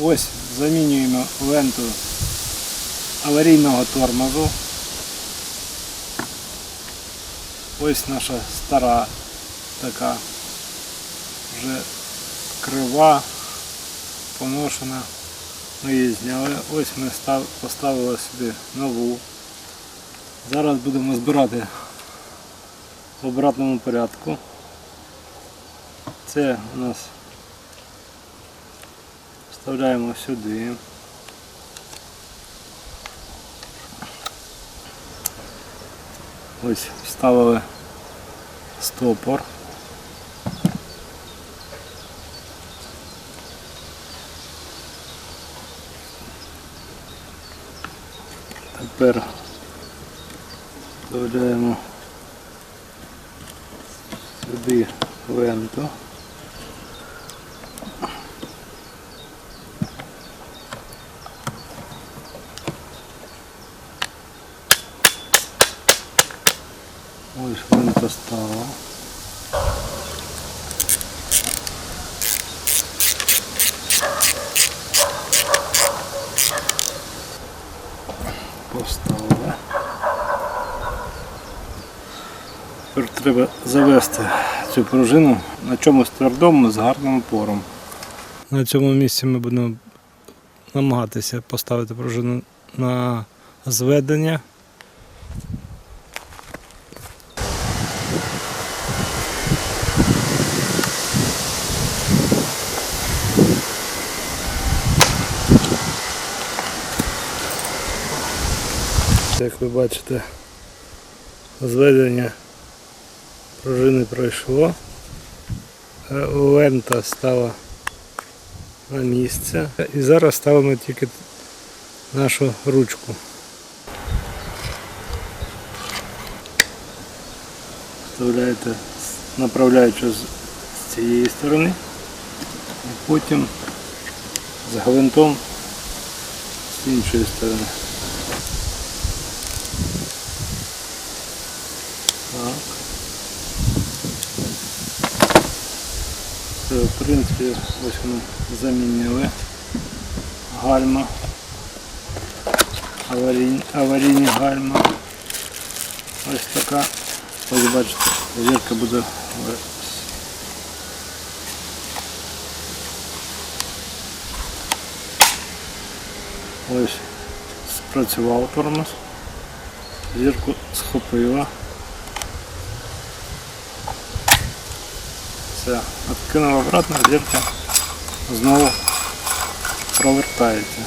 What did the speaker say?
Ось замінюємо ленту аварійного тормозу. Ось наша стара така вже крива, поношена. Ми її зняли. Ось ми поставили сюди нову. Зараз будемо збирати в обратному порядку. Це у нас вставляємо сюди. Ось вставили стопор. Тепер вставляємо сюди ленту. Ось лента стала. Поставили. Тепер треба завести цю пружину на чомусь твердому з гарним опором. На цьому місці ми будемо намагатися поставити пружину на зведення. Як ви бачите, зведення пружини пройшло, е, лента стала на місце. І зараз ставимо тільки нашу ручку. Вставляєте направляючи з з цієї сторони, і потім з гвинтом з іншої сторони. Так. В принципі, ось ми замінили гальма. Аварійні, аварійні гальма. Ось така. Ось бачите, зірка буде. Ось спрацював тормоз. Зірку схопила. Все, откинув обратно, зірка знову провертається.